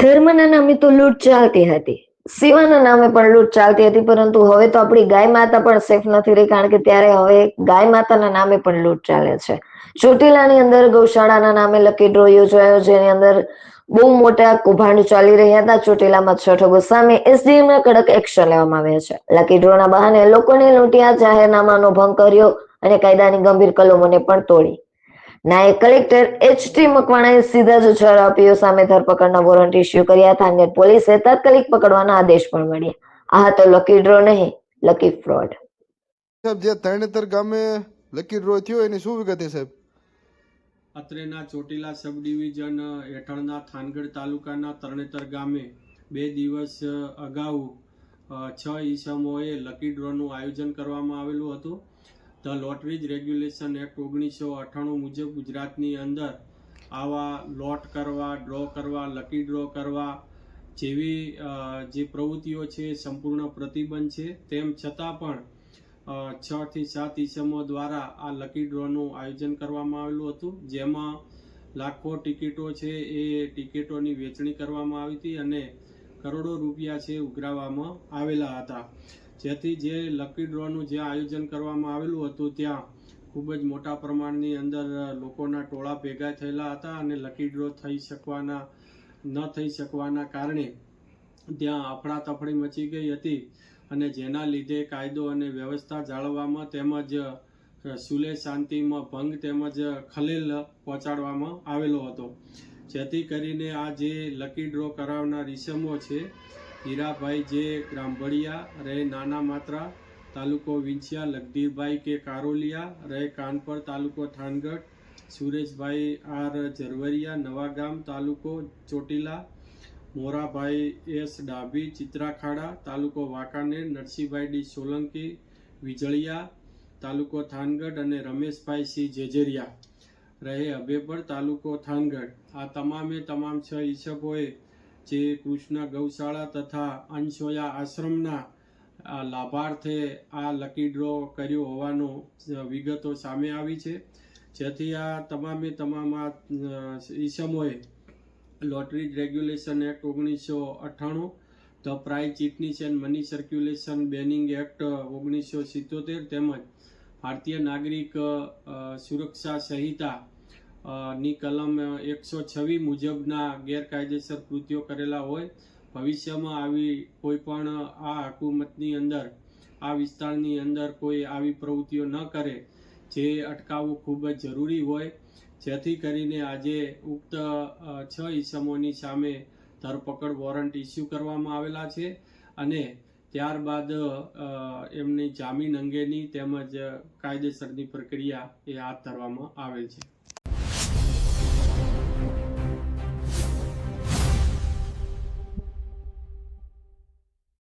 ધર્મના નામે તો લૂંટ ચાલતી હતી. સેવાના નામે પણ લૂંટ ચાલતી હતી, પરંતુ હવે તો આપણી ગાય માતા પણ સેફ નથી રહી, કારણ કે ત્યારે હવે ગાય માતાના નામે પણ લૂંટ ચાલે છે. ચોટીલાની અંદર ગૌશાળાના નામે લકી ડ્રો યોજાયો, જેની અંદર બહુ મોટા કૌભાંડ ચાલી રહ્યા હતા. ચોટીલામાં છઠ્ઠો ગુસ્સામે એસડીએમ ના કડક એક્શન લેવામાં આવ્યા છે. લકી ડ્રોના બહાને લોકોને લૂંટ્યા, જાહેરનામાનો ભંગ કર્યો અને કાયદાની ગંભીર કલમોને પણ તોડી. નાયબ કલેક્ટર એચ ટી મકવાણાએ સીધા જ છ આરોપીઓ સામે ધરપકડના વોરંટ ઇસ્યુ કર્યા. થાનગઢ પોલીસે તાત્કાલિક પકડવાના આદેશ પણ મળ્યા. આ હતો લકી ડ્રો નહીં લકી ફ્રોડ. સાહેબ જે તરણેતર ગામે લકી ડ્રો થયો એની શું વિગત છે સાહેબ? અત્રેના ચોટીલા સબ ડિવિઝન હેઠળના થાનગઢ તાલુકાના તરણેતર ગામે બે દિવસ અગાઉ છ ઈસમોએ લકી ડ્રોનું આયોજન કરવામાં આવેલું હતું. ધ લોટરીજ રેગ્યુલેશન એક્ટ ઓગણીસો અઠ્ઠાણું મુજબ ગુજરાતની અંદર આવા લોટ કરવા, ડ્રો કરવા, લકી ડ્રો કરવા જેવી જે પ્રવૃત્તિઓ છે સંપૂર્ણ પ્રતિબંધ છે. તેમ છતાં પણ છ થી સાત ઈસમો દ્વારા આ લકી ડ્રોનું આયોજન કરવામાં આવેલું હતું. જેમાં લાખો ટિકિટો છે એ ટિકિટોની વેચણી કરવામાં આવી હતી અને કરોડો રૂપિયા છે ઉઘરાવવામાં આવેલા હતા. જેથી જે લકી ડ્રોનું જે આયોજન કરવામાં આવેલું હતું, ત્યાં ખૂબ જ મોટા પ્રમાણની અંદર લોકોના ટોળા ભેગા થયેલા હતા અને લકી ડ્રો થઈ શકવાના, ન થઈ શકવાના કારણે ત્યાં અફડાતફડી મચી ગઈ હતી અને જેના લીધે કાયદો અને વ્યવસ્થા જાળવવામાં તેમજ સુલે શાંતિમાં ભંગ તેમજ ખલેલ પહોંચાડવામાં આવેલો હતો. જેથી કરીને આ જે લકી ડ્રો કરાવનાર ઇસમો છે હીરાભાઈ જે ગ્રામભળિયા રહે નાના માત્રા તાલુકો વિંછિયા, લગધીરભાઈ કે કારોલિયા રહે કાનપર તાલુકો થાનગઢ, સુરેશભાઈ આર ઝરવરિયા, નવાગામ તાલુકો ચોટીલા, મોરાભાઈ એસ ડાભી, ચિત્રાખાડા તાલુકો વાંકાનેર, નરસિંહભાઈ ડી સોલંકી, વિજળિયા તાલુકો થાનગઢ અને રમેશભાઈ સિંહ જેજેરિયા રહે અભેપર તાલુકો થાનગઢ. આ તમામે તમામ છ ઈસબોએ જે કૃષ્ણ ગૌશાળા તથા અંશોયા આશ્રમના લાભાર્થે આ લકી ડ્રો કર્યો હોવાનો વિગતો સામે આવી છે. જેથી આ તમામે તમામ આ ઈસમોએ લોટરી રેગ્યુલેશન એક્ટ ઓગણીસો અઠ્ઠાણું the prize chits and money circulation banning act ઓગણીસો સિત્તોતેર તેમજ ભારતીય નાગરિક સુરક્ષા સંહિતા ની કલમ એકસો છવ્વી મુજબના ગેરકાયદેસર કૃત્યો કરેલા હોય, ભવિષ્યમાં આવી કોઈ પણ આ હકુમતની અંદર, આ વિસ્તારની અંદર કોઈ આવી પ્રવૃત્તિઓ ન કરે, જે અટકાવવું ખૂબ જ જરૂરી હોય, જેથી કરીને આજે ઉક્ત છ ઈસમોની સામે ધરપકડ વોરંટ ઇસ્યુ કરવામાં આવેલા છે અને ત્યારબાદ એમની જામીન અંગેની તેમજ કાયદેસરની પ્રક્રિયા એ હાથ ધરવામાં આવેલ છે.